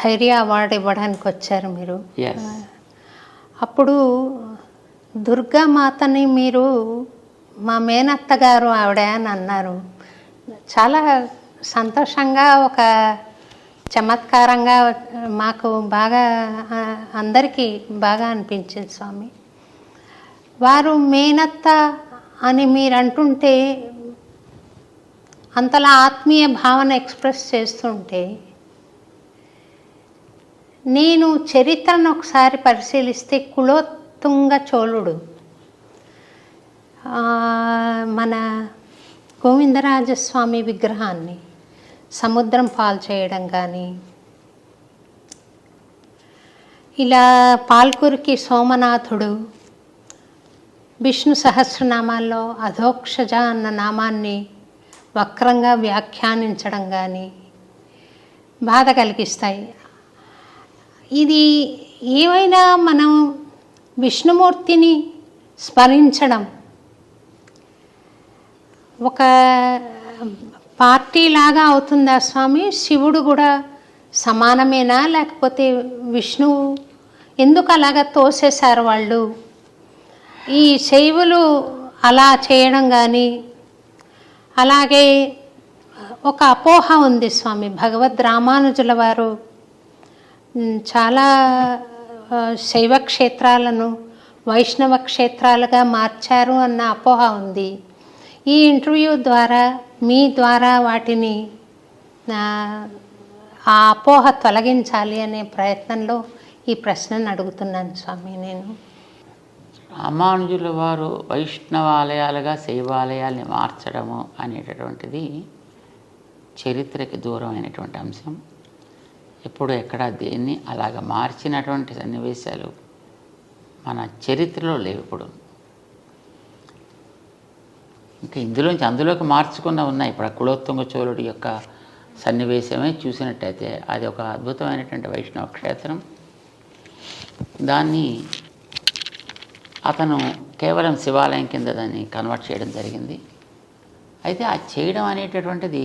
ధైర్య అవార్డు ఇవ్వడానికి వచ్చారు మీరు. అప్పుడు దుర్గామాతని మీరు మా మేనత్త గారు ఆవిడ అని అన్నారు. చాలా సంతోషంగా ఒక చమత్కారంగా మాకు బాగా అందరికీ బాగా అనిపించింది స్వామి. వారు మేనత్త అని మీరు అంటుంటే అంతలా ఆత్మీయ భావన ఎక్స్ప్రెస్ చేస్తుంటే నేను చరిత్రను ఒకసారి పరిశీలిస్తే కులోత్తుంగ చోళుడు. మన గోవిందరాజస్వామి విగ్రహాన్ని సముద్రం పాలు చేయడం కానీ ఇలా పాల్కురికి సోమనాథుడు విష్ణు సహస్రనామాల్లో అధోక్షజ అన్న నామాన్ని వక్రంగా వ్యాఖ్యానించడం కానీ బాధ కలిగిస్తాయి. ఇది ఏమైనా మనం విష్ణుమూర్తిని స్మరించడం ఒక పార్టీ లాగా అవుతుందా స్వామి? శివుడు కూడా సమానమేనా? లేకపోతే విష్ణువు ఎందుకు అలాగా తోసేశారు వాళ్ళు? ఈ శైవులు అలా చేయడం కానీ అలాగే ఒక అపోహ ఉంది స్వామి. భగవద్ రామానుజుల వారు చాలా శైవ క్షేత్రాలను వైష్ణవ క్షేత్రాలుగా మార్చారు అన్న అపోహ ఉంది. ఈ ఇంటర్వ్యూ ద్వారా మీ ద్వారా వాటిని ఆ అపోహ తొలగించాలి అనే ప్రయత్నంలో ఈ ప్రశ్నను అడుగుతున్నాను స్వామి నేను. అమానుజుల వారు వైష్ణవాలయాలుగా శైవాలయాల్ని మార్చడము అనేటటువంటిది చరిత్రకి దూరమైనటువంటి అంశం. ఎప్పుడు ఎక్కడ దేన్ని అలాగ మార్చినటువంటి సన్నివేశాలు మన చరిత్రలో లేవు ఇప్పుడు. ఇంకా ఇందులోంచి అందులోకి మార్చుకున్న ఉన్నాయి. ఇప్పుడు కులోత్తుంగ చోళుడి యొక్క సన్నివేశమే చూసినట్టయితే అది ఒక అద్భుతమైనటువంటి వైష్ణవ క్షేత్రం. దాన్ని అతను కేవలం శివాలయం కింద దాన్ని కన్వర్ట్ చేయడం జరిగింది. అయితే ఆ చేయడం అనేటటువంటిది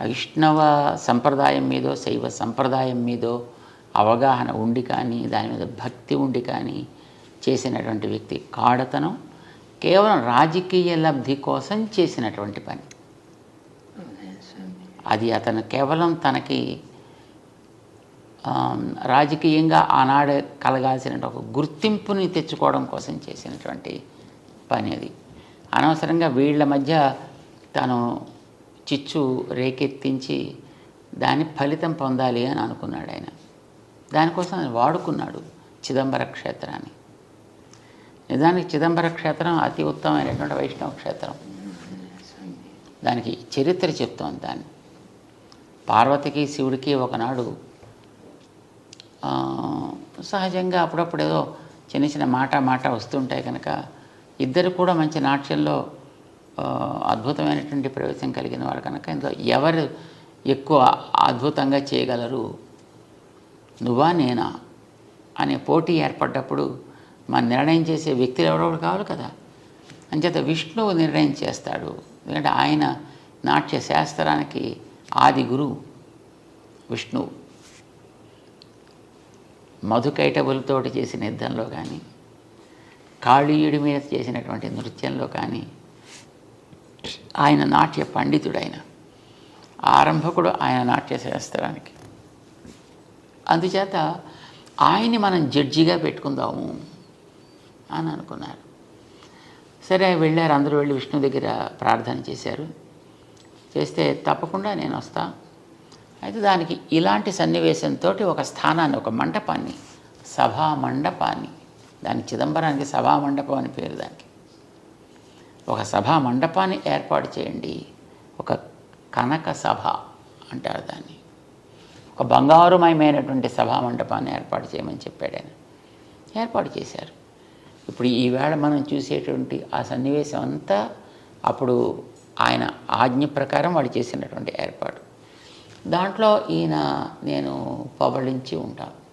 వైష్ణవ సంప్రదాయం మీదో శైవ సంప్రదాయం మీదో అవగాహన ఉండి కానీ దాని మీద భక్తి ఉండి కానీ చేసినటువంటి వ్యక్తి కాడతనం కేవలం రాజకీయ లబ్ధి కోసం చేసినటువంటి పని. అది అతను కేవలం తనకి రాజకీయంగా ఆనాడు కలగాల్సిన ఒక గుర్తింపుని తెచ్చుకోవడం కోసం చేసినటువంటి పని అది. అనవసరంగా వీళ్ళ మధ్య తను చిచ్చు రేకెత్తించి దాని ఫలితం పొందాలి అని అనుకున్నాడు ఆయన. దానికోసం ఆయన వాడుకున్నాడు చిదంబర క్షేత్రాన్ని. నిజానికి చిదంబర క్షేత్రం అతి ఉత్తమమైనటువంటి వైష్ణవ క్షేత్రం. దానికి చరిత్ర చెప్తోంది దాన్ని. పార్వతికి శివుడికి ఒకనాడు సహజంగా అప్పుడప్పుడు ఏదో చిన్న చిన్న మాట మాట వస్తుంటాయి కనుక ఇద్దరు కూడా మంచి నాట్యంలో అద్భుతమైనటువంటి ప్రవేశం కలిగిన వారు కనుక ఇందులో ఎవరు ఎక్కువ అద్భుతంగా చేయగలరు? నువ్వా నేనా? అనే పోటీ ఏర్పడ్డప్పుడు మన నిర్ణయం చేసే వ్యక్తులు ఎవరెవరు కావాలి కదా. అంచేత విష్ణువు నిర్ణయం చేస్తాడు. ఎందుకంటే ఆయన నాట్య శాస్త్రానికి ఆది గురువు విష్ణువు. మధుకైటబులతోటి చేసిన యుద్ధంలో కానీ కాళీయుడి మీద చేసినటువంటి నృత్యంలో కానీ ఆయన నాట్య పండితుడైన ఆరంభకుడు ఆయన నాట్య శాస్త్రానికి. అందుచేత ఆయన్ని మనం జడ్జిగా పెట్టుకుందాము అని అనుకున్నారు. సరే వెళ్ళారు. అందరూ వెళ్ళి విష్ణు దగ్గర ప్రార్థన చేశారు. చేస్తే తప్పకుండా నేను వస్తాను అయితే దానికి ఇలాంటి సన్నివేశంతో ఒక స్థానాన్ని ఒక మండపాన్ని సభా మండపాన్ని దాని చిదంబరానికి సభా మండపం అని పేరు దానికి. ఒక సభా మండపాన్ని ఏర్పాటు చేయండి. ఒక కనక సభ అంటారు దాన్ని. ఒక బంగారుమయమైనటువంటి సభా మండపాన్ని ఏర్పాటు చేయమని చెప్పాడు ఆయన. ఏర్పాటు చేశారు. ఇప్పుడు ఈవేళ మనం చూసేటువంటి ఆ సన్నివేశం అంతా అప్పుడు ఆయన ఆజ్ఞ ప్రకారం వాడు చేసినటువంటి ఏర్పాటు. దాంట్లో ఈయన నేను పబళించి ఉంటాను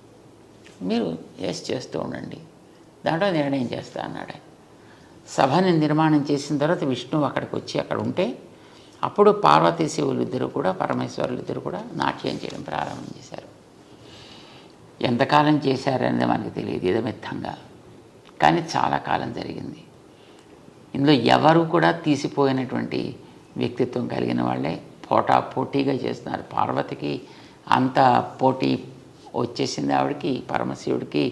మీరు ఎస్ చేస్తూ ఉండండి. దాంట్లో నిర్ణయం చేస్తా అన్నాడు సభని నిర్మాణం చేసిన తర్వాత విష్ణువు అక్కడికి వచ్చి అక్కడ ఉంటే అప్పుడు పార్వతీ శివులు ఇద్దరు కూడా పరమేశ్వరులు ఇద్దరు కూడా నాట్యం చేయడం ప్రారంభం చేశారు. ఎంతకాలం చేశారనేది మనకు తెలియదు ఇదమిత్తంగా. కానీ చాలా కాలం జరిగింది. ఇందులో ఎవరు కూడా తీసిపోయినటువంటి వ్యక్తిత్వం కలిగిన వాళ్ళే పోటా పోటీగా చేస్తున్నారు. పార్వతికి అంత పోటీ వచ్చేసింది ఆవిడకి పరమశివుడికి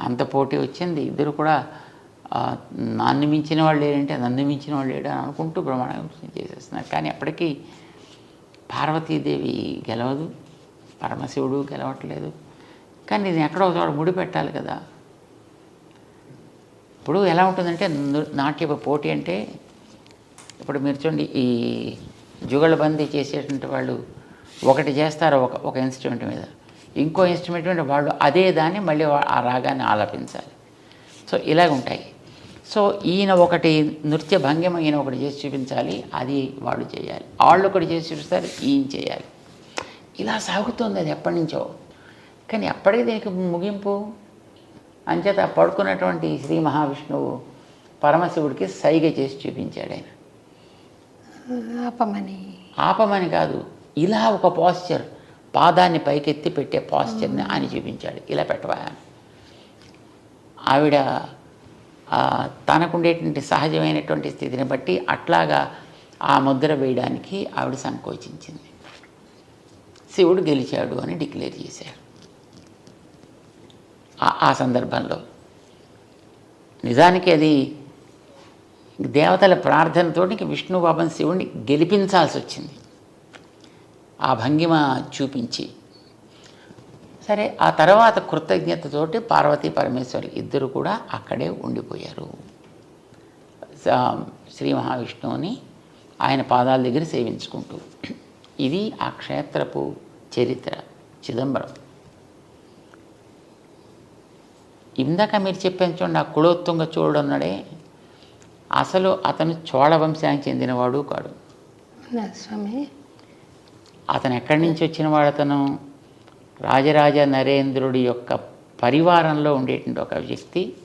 అంత పోటీ వచ్చింది. ఇద్దరు కూడా ఆ, నన్ను మించిన వాళ్ళు లేడంటే నన్ను మించిన వాళ్ళు లేడు అని అనుకుంటూ బ్రహ్మాండం చేసేస్తున్నారు. కానీ అప్పటికీ పార్వతీదేవి గెలవదు పరమశివుడు గెలవట్లేదు. కానీ ఇది ఎక్కడో ఒక చోట ముడి పెట్టాలి కదా. ఇప్పుడు ఎలా ఉంటుందంటే నాట్య పోటీ అంటే ఇప్పుడు మీరు చూడండి ఈ జుగళబందీ చేసేటువంటి వాళ్ళు ఒకటి చేస్తారు ఒక ఒక ఇన్స్ట్రుమెంట్ మీద. ఇంకో ఇన్స్ట్రుమెంట్ మీద వాళ్ళు అదే దాన్ని మళ్ళీ ఆ రాగాన్ని ఆలపించాలి. సో ఇలాగ ఉంటాయి. సో ఈయన ఒకటి నృత్య భంగిమ ఈయన ఒకటి చేసి చూపించాలి. అది వాళ్ళు చేయాలి. వాళ్ళు ఒకటి చేసి చూపిస్తారు ఈయన చేయాలి. ఇలా సాగుతుంది అది ఎప్పటి నుంచో. కానీ ఎప్పటికీ దీనికి ముగింపు? అంచేత పడుకున్నటువంటి శ్రీ మహావిష్ణువు పరమశివుడికి సైగ చేసి చూపించాడు ఆయన. ఆపమని. ఆపమని కాదు ఇలా ఒక పాస్చర్ పాదాన్ని పైకెత్తి పెట్టే పాస్చర్ని ఆయన చూపించాడు. ఇలా పెట్టవా? ఆవిడ తనకుండేటువంటి సహజమైనటువంటి స్థితిని బట్టి అట్లాగా ఆ ముద్ర వేయడానికి ఆవిడ సంకోచించింది. శివుడు గెలిచాడు అని డిక్లేర్ చేశారు ఆ సందర్భంలో నిజానికి అది దేవతల ప్రార్థనతో విష్ణు బాబన్ శివుణ్ణి గెలిపించాల్సి వచ్చింది ఆ భంగిమ చూపించి. సరే ఆ తర్వాత కృతజ్ఞతతోటి పార్వతీ పరమేశ్వరులు ఇద్దరు కూడా అక్కడే ఉండిపోయారు. స- శ్రీ మహావిష్ణువుని ఆయన పాదాల దగ్గర సేవించుకుంటూ. ఇది ఆ క్షేత్రపు చరిత్ర చిదంబరం. ఇందాక మీరు చెప్పాను చూడండి ఆ కులోత్తుంగ చూడున్నాడే అసలు అతను చోళ వంశానికి చెందినవాడు కాడు. స్వామి అతను ఎక్కడి నుంచి వచ్చినవాడు అతను? రాజరాజ నరేంద్రుడి యొక్క పరివారంలో ఉండేటువంటి ఒక వ్యక్తి.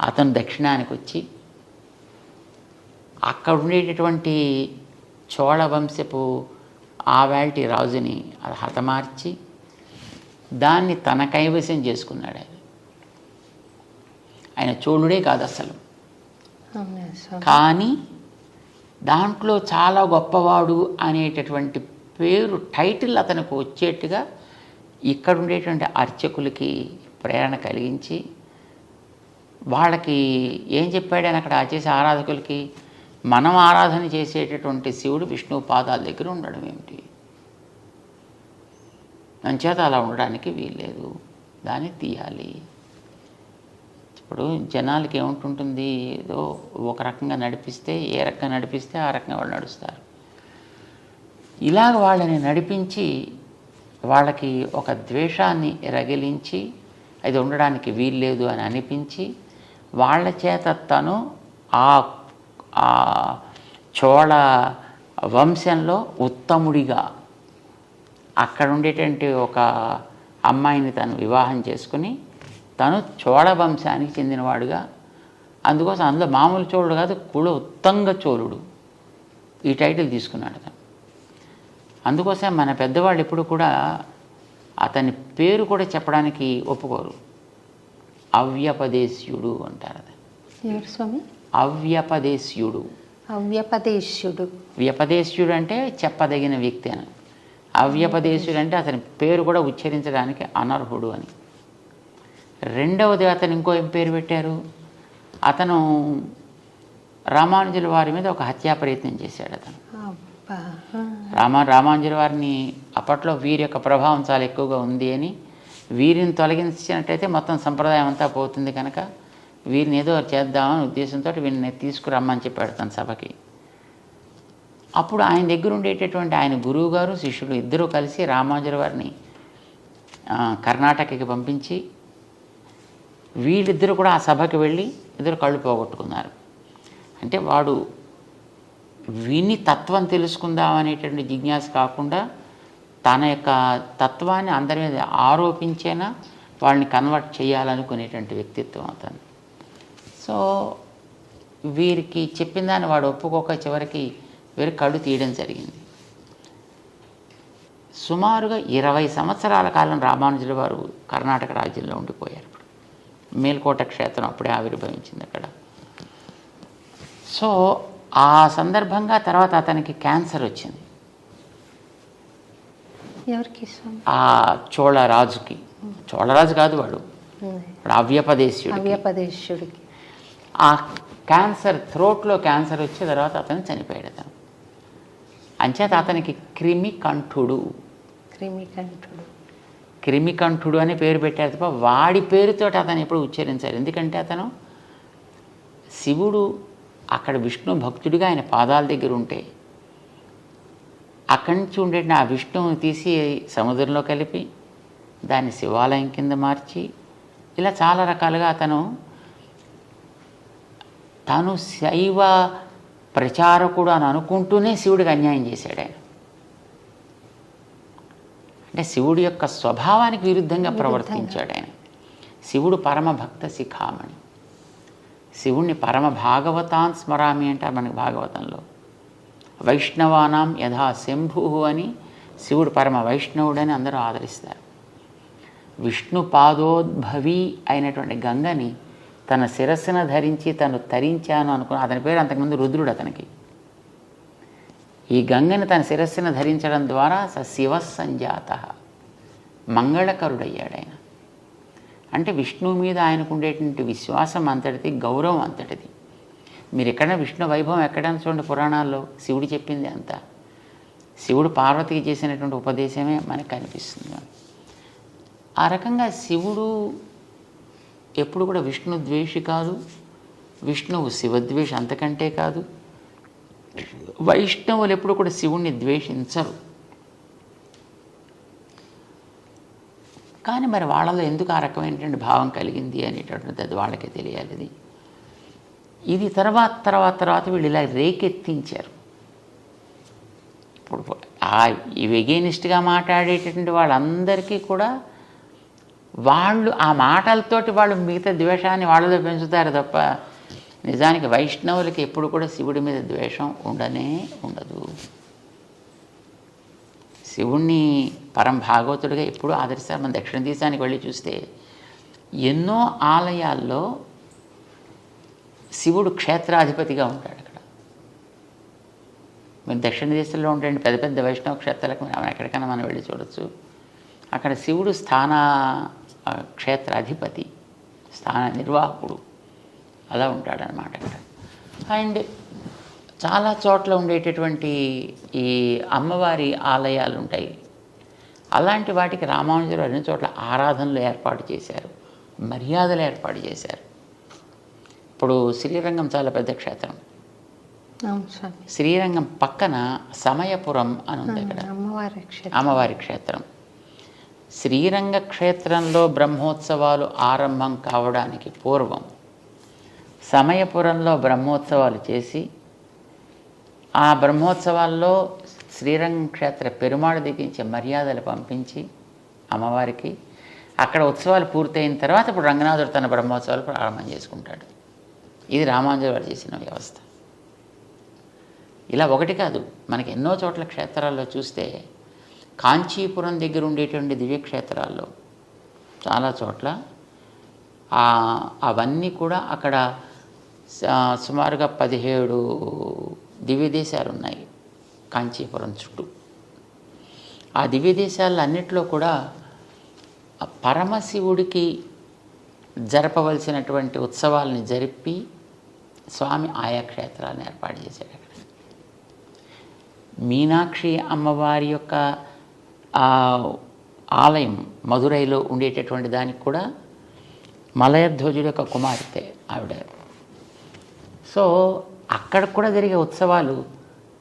అతను దక్షిణానికి వచ్చి అక్కడ ఉండేటటువంటి చోళ వంశపు ఆవాల్టి రాజుని అది హతమార్చి దాన్ని తన కైవసం చేసుకున్నాడు ఆయన. ఆయన చోళుడే కాదు అసలు. కానీ దాంట్లో చాలా గొప్పవాడు అనేటటువంటి పేరు టైటిల్ అతనికి వచ్చేట్టుగా ఇక్కడ ఉండేటువంటి అర్చకులకి ప్రేరణ కలిగించి వాళ్ళకి ఏం చెప్పాడని అక్కడ చేసే ఆరాధకులకి మనం ఆరాధన చేసేటటువంటి శివుడు విష్ణువు పాదాల దగ్గర ఉండడం ఏమిటి? అంచేత అలా ఉండడానికి వీల్లేదు. దాన్ని తీయాలి. ఇప్పుడు జనాలకి ఏముంటుంటుంది? ఏదో ఒక రకంగా నడిపిస్తే ఏ రకంగా నడిపిస్తే ఆ రకంగా వాళ్ళు నడుస్తారు. ఇలాగ వాళ్ళని నడిపించి వాళ్ళకి ఒక ద్వేషాన్ని రగిలించి అది ఉండడానికి వీల్లేదు అని అనిపించి వాళ్ళ చేత తను ఆ ఆ చోళ వంశంలో ఉత్తముడిగా అక్కడ ఉండేటువంటి ఒక అమ్మాయిని తను వివాహం చేసుకుని తను చోళ వంశానికి చెందినవాడుగా అందుకోసం అందులో మామూలు చోళుడు కాదు కుల ఉత్తంగ చోళుడు. ఈ టైటిల్ తీసుకున్నాడు అతను అందుకోసం మన పెద్దవాళ్ళు ఎప్పుడు కూడా అతని పేరు కూడా చెప్పడానికి ఒప్పుకోరు. అవ్యపదేశ్యుడు అంటారు అతను. స్వామి? అవ్యపదేశ్యుడు. అవ్యపదేశ్యుడు. వ్యపదేశ్యుడు అంటే చెప్పదగిన వ్యక్తి అని. అవ్యపదేశుడు అంటే అతని పేరు కూడా ఉచ్చరించడానికి అనర్హుడు అని. రెండవది అతను ఇంకో ఏం పేరు పెట్టారు? అతను రామానుజుల వారి మీద ఒక హత్యా ప్రయత్నం చేశాడు అతను. రామా రామానుజుల వారిని అప్పట్లో వీరి యొక్క ప్రభావం చాలా ఎక్కువగా ఉంది అని వీరిని తొలగించినట్టయితే మొత్తం సంప్రదాయం అంతా పోతుంది కనుక వీరిని ఏదో చేద్దామని ఉద్దేశంతో వీరిని తీసుకురమ్మని చెప్పాడు తన సభకి. అప్పుడు ఆయన దగ్గర ఉండేటటువంటి ఆయన గురువు గారు శిష్యుడు ఇద్దరూ కలిసి రామానుజుల వారిని కర్ణాటకకి పంపించి వీళ్ళిద్దరూ కూడా ఆ సభకి వెళ్ళి ఇద్దరు కళ్ళు పోగొట్టుకున్నారు. అంటే వాడు విని తత్వం తెలుసుకుందాం అనేటువంటి జిజ్ఞాస కాకుండా తన యొక్క తత్వాన్ని అందరి మీద ఆరోపించేనా వాళ్ళని కన్వర్ట్ చేయాలనుకునేటువంటి వ్యక్తిత్వం అతను. సో వీరికి చెప్పిన దాన్ని వాడు ఒప్పుకోక చివరికి వీరి కళ్ళు తీయడం జరిగింది. సుమారుగా ఇరవై సంవత్సరాల కాలం రామానుజుల వారు కర్ణాటక రాజ్యంలో ఉండిపోయారు. మేల్కోట క్షేత్రం అప్పుడే ఆవిర్భవించింది అక్కడ. సో ఆ సందర్భంగా తర్వాత అతనికి క్యాన్సర్ వచ్చింది. ఎవరికి ఆ చోళరాజుకి చోళరాజు కాదు వాడు. అవ్యపదేశ్యుడు అవ్యపదేశుడికి ఆ క్యాన్సర్ థ్రోట్లో క్యాన్సర్ వచ్చిన తర్వాత అతను చనిపోయాడు అతను. అంచేత అతనికి క్రిమి కంఠుడు క్రిమికంఠుడు. క్రిమికంఠుడు అని పేరు పెట్టారు తప్ప వాడి పేరుతో అతను ఎప్పుడు ఉచ్చరించారు ఎందుకంటే అతను శివుడు అక్కడ విష్ణు భక్తుడిగా ఆయన పాదాల దగ్గర ఉంటే అక్కడి నుంచి ఉండే ఆ విష్ణువుని తీసి సముద్రంలో కలిపి దాన్ని శివాలయం కింద మార్చి ఇలా చాలా రకాలుగా అతను తాను శైవ ప్రచారకుడు అని అనుకుంటూనే శివుడికి అన్యాయం చేశాడు ఆయన. అంటే శివుడి యొక్క స్వభావానికి విరుద్ధంగా ప్రవర్తించాడు ఆయన. శివుడు పరమ భక్త శిఖామణి. శివుణ్ణి పరమ భాగవతాన్ స్మరామి అంటారు మనకి భాగవతంలో. వైష్ణవానాం యథా శంభు అని శివుడు పరమ వైష్ణవుడని అందరూ ఆదరిస్తారు. విష్ణు పాదోద్భవి అయినటువంటి గంగని తన శిరస్సున ధరించి తను తరించాను అనుకున్న అతని పేరు అంతకుముందు రుద్రుడు అతనికి. ఈ గంగని తన శిరస్సును ధరించడం ద్వారా స శివ సంజాత మంగళకరుడయ్యాడు ఆయన అంటే విష్ణువు మీద ఆయనకు ఉండేటువంటి విశ్వాసం అంతటిది గౌరవం అంతటిది. మీరు ఎక్కడ విష్ణు వైభవం ఎక్కడైనా చూడండి పురాణాల్లో శివుడు చెప్పింది అంతా. శివుడు పార్వతికి చేసినటువంటి ఉపదేశమే మనకు కనిపిస్తుంది. ఆ రకంగా శివుడు ఎప్పుడు కూడా విష్ణు ద్వేషి కాదు విష్ణువు శివద్వేషి అంతకంటే కాదు వైష్ణవులు ఎప్పుడు కూడా శివుణ్ణి ద్వేషించరు. కానీ మరి వాళ్ళలో ఎందుకు ఆ రకమైనటువంటి భావం కలిగింది అనేటటువంటిది అది వాళ్ళకే తెలియాలి అది. ఇది తర్వాత తర్వాత తర్వాత వీళ్ళు ఇలా రేకెత్తించారు. ఇప్పుడు ఆ వెగేనిస్ట్గా మాట్లాడేటటువంటి వాళ్ళందరికీ కూడా వాళ్ళు ఆ మాటలతోటి వాళ్ళు మిగతా ద్వేషాన్ని వాళ్ళలో పెంచుతారు తప్ప నిజానికి వైష్ణవులకి ఎప్పుడు కూడా శివుడి మీద ద్వేషం ఉండనే ఉండదు. శివుణ్ణి పరం భాగవతుడిగా ఎప్పుడూ ఆదరిస్తారు. మన దక్షిణ దేశానికి వెళ్ళి చూస్తే ఎన్నో ఆలయాల్లో శివుడు క్షేత్రాధిపతిగా ఉంటాడు అక్కడ. మీరు దక్షిణ దేశంలో ఉండండి పెద్ద పెద్ద వైష్ణవ క్షేత్రాలకు మనం ఎక్కడికైనా మనం వెళ్ళి చూడొచ్చు. అక్కడ శివుడు స్థాన క్షేత్రాధిపతి స్థాన నిర్వాహకుడు. అలా ఉంటాడనమాట. అండ్ చాలా చోట్ల ఉండేటటువంటి ఈ అమ్మవారి ఆలయాలు ఉంటాయి అలాంటి వాటికి రామానుజులు అన్ని చోట్ల ఆరాధనలు ఏర్పాటు చేశారు. మర్యాదలు ఏర్పాటు చేశారు. ఇప్పుడు శ్రీరంగం చాలా పెద్ద క్షేత్రం. శ్రీరంగం పక్కన సమయపురం అని ఉంది క్షేత్రం. అమ్మవారి క్షేత్రం. శ్రీరంగ క్షేత్రంలో బ్రహ్మోత్సవాలు ఆరంభం కావడానికి పూర్వం సమయపురంలో బ్రహ్మోత్సవాలు చేసి ఆ బ్రహ్మోత్సవాల్లో శ్రీరంగం క్షేత్ర పెరుమాళ దిగించే మర్యాదలు పంపించి అమ్మవారికి అక్కడ ఉత్సవాలు పూర్తయిన తర్వాత ఇప్పుడు రంగనాథుడు తన బ్రహ్మోత్సవాలు ప్రారంభం చేసుకుంటాడు. ఇది రామానుజులు చేసిన వ్యవస్థ. ఇలా ఒకటి కాదు మనకి ఎన్నో చోట్ల క్షేత్రాల్లో చూస్తే కాంచీపురం దగ్గర ఉండేటువంటి దివ్యక్షేత్రాల్లో చాలా చోట్ల అవన్నీ కూడా అక్కడ సుమారుగా పదిహేడు దివ్య దేశాలు ఉన్నాయి కాంచీపురం చుట్టూ. ఆ దివ్య దేశాల్లో కూడా పరమశివుడికి జరపవలసినటువంటి ఉత్సవాలని జరిపి స్వామి ఆయా క్షేత్రాలను ఏర్పాటు చేశాడు అక్కడ. మీనాక్షి అమ్మవారి యొక్క ఆలయం మధురైలో ఉండేటటువంటి దానికి కూడా మలయధ్వజుడి యొక్క కుమార్తె ఆవిడ సో అక్కడ కూడా జరిగే ఉత్సవాలు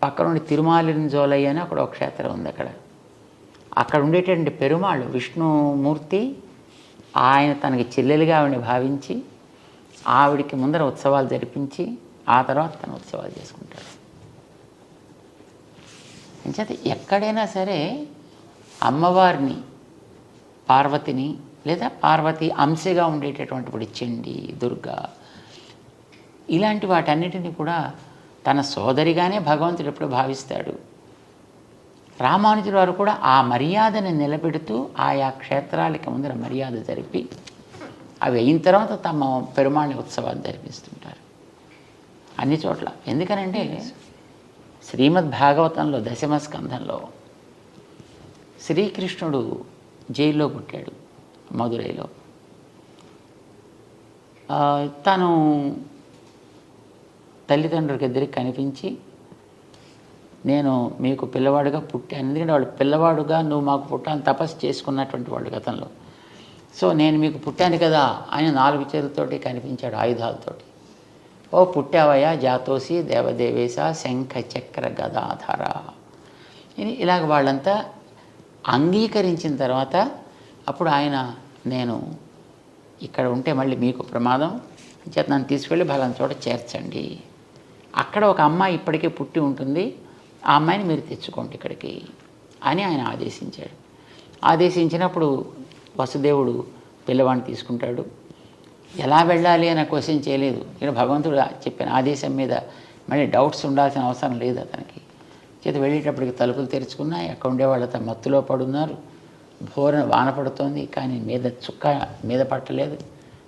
పక్కనుండి తిరుమాలిని జోలయ్య అని అక్కడ ఒక క్షేత్రం ఉంది అక్కడ. అక్కడ ఉండేటువంటి పెరుమాళ్ళు విష్ణుమూర్తి ఆయన తనకి చెల్లెలుగా ఆవిడని భావించి ఆవిడికి ముందర ఉత్సవాలు జరిపించి ఆ తర్వాత తన ఉత్సవాలు చేసుకుంటాడు. అంచేత ఎక్కడైనా సరే అమ్మవారిని పార్వతిని లేదా పార్వతి అంశగా ఉండేటటువంటి ఇప్పుడు చండి దుర్గా ఇలాంటి వాటన్నిటిని కూడా తన సోదరిగానే భగవంతుడు ఎప్పుడు భావిస్తాడు. రామానుజుల వారు కూడా ఆ మర్యాదను నిలబెడుతూ ఆయా క్షేత్రాలకి ముందర మర్యాద జరిపి అవి అయిన తర్వాత తమ పెరుమాళి ఉత్సవాలు జరిపిస్తుంటారు. అన్ని చోట్ల. ఎందుకనంటే శ్రీమద్ భాగవతంలో దశమ స్కంధంలో శ్రీకృష్ణుడు జైల్లో పుట్టాడు మధురైలో. తను తల్లిదండ్రులకి ఇద్దరికి కనిపించి నేను మీకు పిల్లవాడుగా పుట్టాను. ఎందుకంటే వాళ్ళు పిల్లవాడుగా నువ్వు మాకు పుట్టాను తపస్సు చేసుకున్నటువంటి వాళ్ళు గతంలో. సో నేను మీకు పుట్టాను కదా అని నాలుగు చేతులతోటి కనిపించాడు ఆయుధాలతోటి. ఓ పుట్టావయ్యా జాతోసి దేవదేవేశ శంఖ చక్ర గదాధర. ఇలాగ వాళ్ళంతా అంగీకరించిన తర్వాత అప్పుడు ఆయన నేను ఇక్కడ ఉంటే మళ్ళీ మీకు ప్రమాదం. చేత నన్ను తీసుకెళ్ళి బలం చోట చేర్చండి. అక్కడ ఒక అమ్మాయి ఇప్పటికే పుట్టి ఉంటుంది. ఆ అమ్మాయిని మీరు తెచ్చుకోండి ఇక్కడికి అని ఆయన ఆదేశించాడు. ఆదేశించినప్పుడు వసుదేవుడు పిల్లవాడిని తీసుకుంటాడు. ఎలా వెళ్ళాలి అనే క్వశ్చన్ చేయలేదు. నేను భగవంతుడు చెప్పిన ఆదేశం మీద మళ్ళీ డౌట్స్ ఉండాల్సిన అవసరం లేదు అతనికి. చేత వెళ్ళేటప్పటికి తలుపులు తెరుచుకున్నాయి. అక్కడ ఉండే వాళ్ళతో మత్తులో పడున్నారు. భోరన వాన పడుతోంది. కానీ మీద చుక్క మీద పట్టలేదు.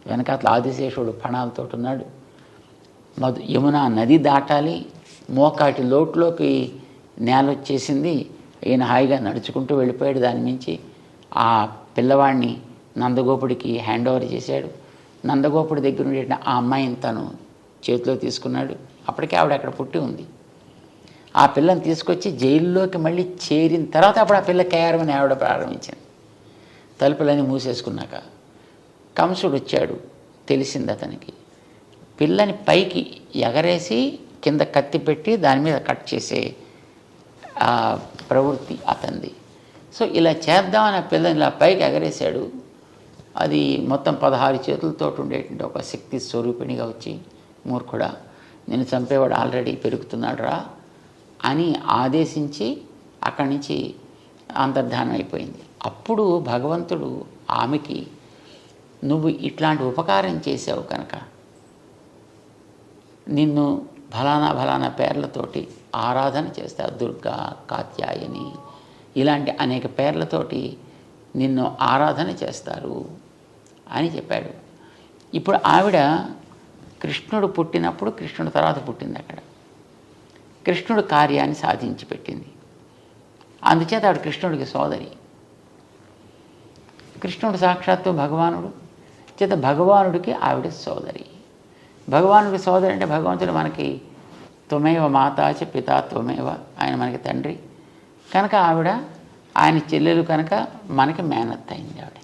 వెనకాతల ఆదిశేషుడు పణాలతో ఉన్నాడు. మధు యమున నది దాటాలి మోకాటి లోటులోకి నేల వచ్చేసింది ఈయన హాయిగా నడుచుకుంటూ వెళ్ళిపోయాడు. దాని మించి ఆ పిల్లవాడిని నందగోపుడికి హ్యాండ్ ఓవర్ చేశాడు. నందగోపుడి దగ్గర ఉండే ఆ అమ్మాయిని తను చేతిలో తీసుకున్నాడు. అప్పటికే ఆవిడ అక్కడ పుట్టి ఉంది. ఆ పిల్లని తీసుకొచ్చి జైల్లోకి మళ్ళీ చేరిన తర్వాత అప్పుడు ఆ పిల్ల కేఆర్మని ఆవిడ ప్రారంభించింది. తలుపులన్నీ మూసేసుకున్నాక కంసుడు వచ్చాడు. తెలిసింది అతనికి. పిల్లని పైకి ఎగరేసి కింద కత్తి పెట్టి దాని మీద కట్ చేసే ప్రవృత్తి అతనిది. సో ఇలా చేద్దామని ఆ పిల్లని ఇలా పైకి ఎగరేశాడు. అది మొత్తం పదహారు చేతులతో ఉండేటువంటి ఒక శక్తి స్వరూపిణిగా వచ్చి మూర్ఖుడా నేను చంపేవాడు ఆల్రెడీ పెరుగుతున్నాడు రా అని ఆదేశించి అక్కడి నుంచి అంతర్ధానం అయిపోయింది. అప్పుడు భగవంతుడు ఆమెకి నువ్వు ఇట్లాంటి ఉపకారం చేసావు కనుక నిన్ను ఫలానా ఫలానా పేర్లతోటి ఆరాధన చేస్తారు దుర్గా కాత్యాయని. ఇలాంటి అనేక పేర్లతోటి నిన్ను ఆరాధన చేస్తారు అని చెప్పాడు. ఇప్పుడు ఆవిడ కృష్ణుడు పుట్టినప్పుడు కృష్ణుడు తర్వాత పుట్టింది అక్కడ. కృష్ణుడు కార్యాన్ని సాధించి పెట్టింది. అందుచేత ఆవిడ కృష్ణుడికి సోదరి. కృష్ణుడు సాక్షాత్తు భగవానుడు చేత భగవానుడికి ఆవిడ సోదరి. భగవానుడికి సోదరి అంటే భగవంతుడు మనకి త్వమేవ మాతాచ పితా త్వమేవ ఆయన మనకి తండ్రి. కనుక ఆవిడ ఆయన చెల్లెలు కనుక మనకి మేనత్ అయింది ఆవిడ.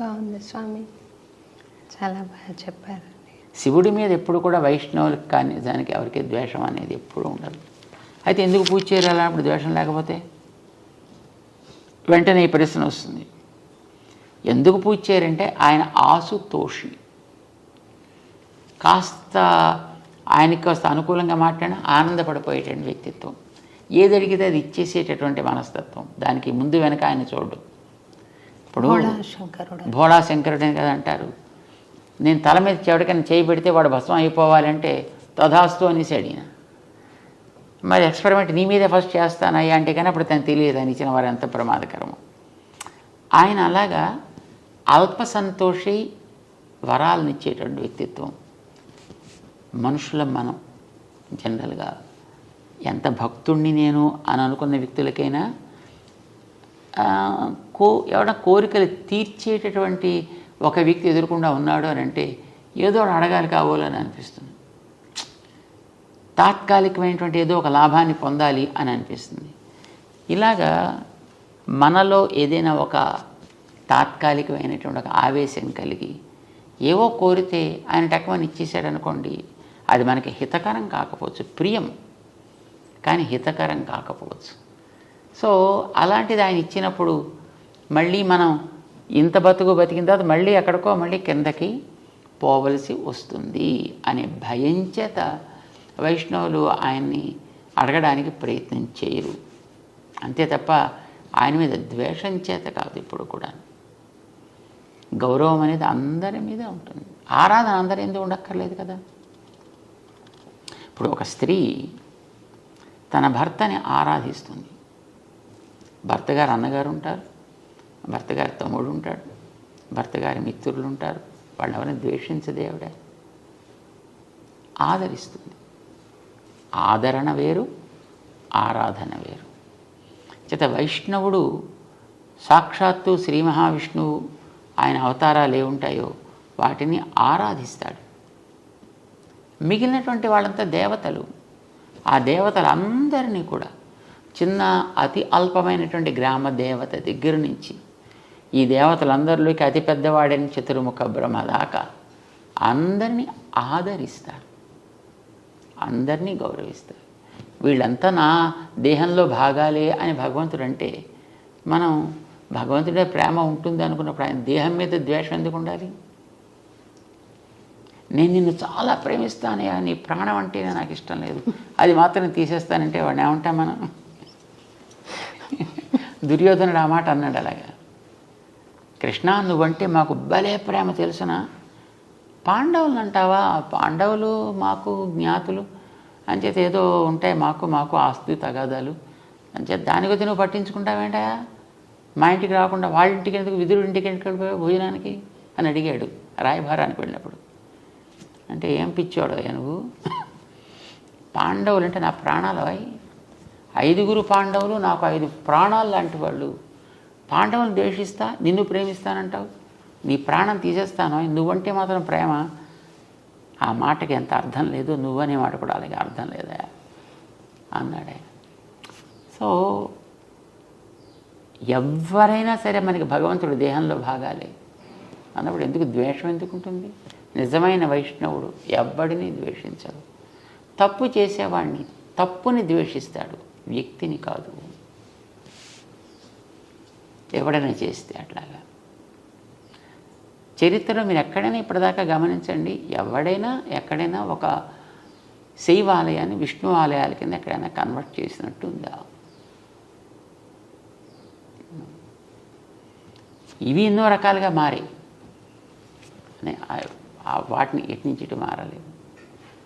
బాగుంది స్వామి. చాలా బాగా చెప్పారండి శివుడి మీద ఎప్పుడు కూడా వైష్ణవులకు కానీ దానికి ఎవరికి ద్వేషం అనేది ఎప్పుడూ ఉండదు. అయితే ఎందుకు పూజ చేయాలి అప్పుడు ద్వేషం లేకపోతే? వెంటనే ఈ ప్రశ్న వస్తుంది. ఎందుకు పూజ చేయరంటే ఆయన ఆసు తోషి కాస్త ఆయనకి కాస్త అనుకూలంగా మాట్లాడిన ఆనందపడిపోయేటువంటి వ్యక్తిత్వం. ఏది అడిగితే అది ఇచ్చేసేటటువంటి మనస్తత్వం. దానికి ముందు వెనక ఆయన చూడు ఇప్పుడు భోళా శంకరుడు అని కదా అంటారు. నేను తల మీద చెవిటికైనా చేయి పెడితే వాడు భస్మం అయిపోవాలంటే తథాస్తు అనేసి అడిగిన. మరి ఎక్స్పెరిమెంట్ నీ మీదే ఫస్ట్ చేస్తానయ్యా అంటే కానీ అప్పుడు తను తెలియదు అని ఇచ్చిన వారు ఎంత ప్రమాదకరము. ఆయన అలాగా అల్ప సంతోషి వరాలను ఇచ్చేటువంటి వ్యక్తిత్వం. మనుషుల మనం జనరల్గా. ఎంత భక్తుణ్ణి నేను అని అనుకున్న వ్యక్తులకైనా కో ఎవడ కోరికలు తీర్చేటటువంటి ఒక వ్యక్తి ఎదురకుండా ఉన్నాడు అని అంటే ఏదో అడగాలి కావాలని అనిపిస్తుంది. తాత్కాలికమైనటువంటి ఏదో ఒక లాభాన్ని పొందాలి అని అనిపిస్తుంది. ఇలాగా మనలో ఏదైనా ఒక తాత్కాలికమైనటువంటి ఒక ఆవేశం కలిగి ఏవో కోరితే ఆయన టక్మని ఇచ్చేసాడు అనుకోండి అది మనకి హితకరం కాకపోవచ్చు ప్రియం. కానీ హితకరం కాకపోవచ్చు. సో అలాంటిది ఆయన ఇచ్చినప్పుడు మళ్ళీ మనం ఇంత బతుకు బతికిన తర్వాత మళ్ళీ ఎక్కడికో మళ్ళీ కిందకి పోవలసి వస్తుంది అనే భయం చేత వైష్ణవులు ఆయన్ని అడగడానికి ప్రయత్నం చేయరు. అంతే తప్ప ఆయన మీద ద్వేషం చేత కాదు ఇప్పుడు కూడా గౌరవం అనేది అందరి మీద ఉంటుంది. ఆరాధన అందరి ఎందుకు ఉండక్కర్లేదు కదా? ఇప్పుడు ఒక స్త్రీ తన భర్తని ఆరాధిస్తుంది. భర్త గారు అన్నగారు ఉంటారు భర్త గారి తమ్ముడు ఉంటాడు భర్త గారి మిత్రులు ఉంటారు వాళ్ళు ఎవరిని ద్వేషించదే ఆవిడ ఆదరిస్తుంది. ఆదరణ వేరు ఆరాధన వేరు. చేత వైష్ణవుడు సాక్షాత్తు శ్రీ మహావిష్ణువు ఆయన అవతారాలు ఏ ఉంటాయో వాటిని ఆరాధిస్తాడు. మిగిలినటువంటి వాళ్ళంతా దేవతలు. ఆ దేవతలందరినీ కూడా చిన్న అతి అల్పమైనటువంటి గ్రామ దేవత దగ్గర నుంచి ఈ దేవతలందరిలోకి అతి పెద్దవాడని చతుర్ముఖ బ్రహ్మ దాకా అందరినీ ఆదరిస్తారు. అందరినీ గౌరవిస్తారు. వీళ్ళంతా నా దేహంలో భాగాలే అని భగవంతుడు అంటే మనం భగవంతుడే ప్రేమ ఉంటుంది అనుకున్నప్పుడు ఆయన దేహం మీద ద్వేషం ఎందుకు ఉండాలి? నేను నిన్ను చాలా ప్రేమిస్తానయ్యా నీ ప్రాణం అంటేనే నాకు ఇష్టం లేదు. అది మాత్రం తీసేస్తానంటే వాడిని ఏమంటాం మనం? దుర్యోధనుడు ఆ మాట అన్నాడు అలాగా. కృష్ణ నువ్వంటే మాకు భలే ప్రేమ తెలుసునా? పాండవులు అంటావా? పాండవులు మాకు జ్ఞాతులు. అంచేత ఏదో ఉంటాయి మాకు మాకు ఆస్తి తగాదాలు. అంచేత దాని గురించి నువ్వు పట్టించుకుంటావేంటా? మా ఇంటికి రాకుండా వాళ్ళ ఇంటికి ఎందుకు విధుడు ఇంటికి ఎందుకు భోజనానికి? అని అడిగాడు. రాయభారానికి వెళ్ళినప్పుడు. అంటే ఏం పిచ్చాడు అయ్యా నువ్వు? పాండవులు అంటే నా ప్రాణాలు అయి ఐదుగురు పాండవులు నాకు ఐదు ప్రాణాలు లాంటి వాళ్ళు. పాండవులు ద్వేషిస్తా నిన్ను ప్రేమిస్తానంటావు? నీ ప్రాణం తీసేస్తాను నువ్వంటే మాత్రం ప్రేమ? ఆ మాటకి ఎంత అర్థం లేదు నువ్వనే మాట కూడా అలాగే అర్థం లేదా? అన్నాడే. సో ఎవరైనా సరే మనకి భగవంతుడు దేహంలో భాగాలే. అన్నప్పుడు ఎందుకు ద్వేషం ఎందుకు ఉంటుంది నిజమైన వైష్ణవుడు ఎవ్వడిని ద్వేషించడు. తప్పు చేసేవాడిని తప్పుని ద్వేషిస్తాడు వ్యక్తిని కాదు. ఎవడైనా చేస్తే అట్లాగా. చరిత్రలో మీరు ఎక్కడైనా ఇప్పటిదాకా గమనించండి ఎవడైనా ఎక్కడైనా ఒక శైవ ఆలయాన్ని విష్ణు ఆలయాల కింద ఎక్కడైనా కన్వర్ట్ చేసినట్టు ఉందా? ఇవి ఎన్నో రకాలుగా మారాయి. అనే వాటిని యత్నించడం నుంచి ఇటు మారలేదు.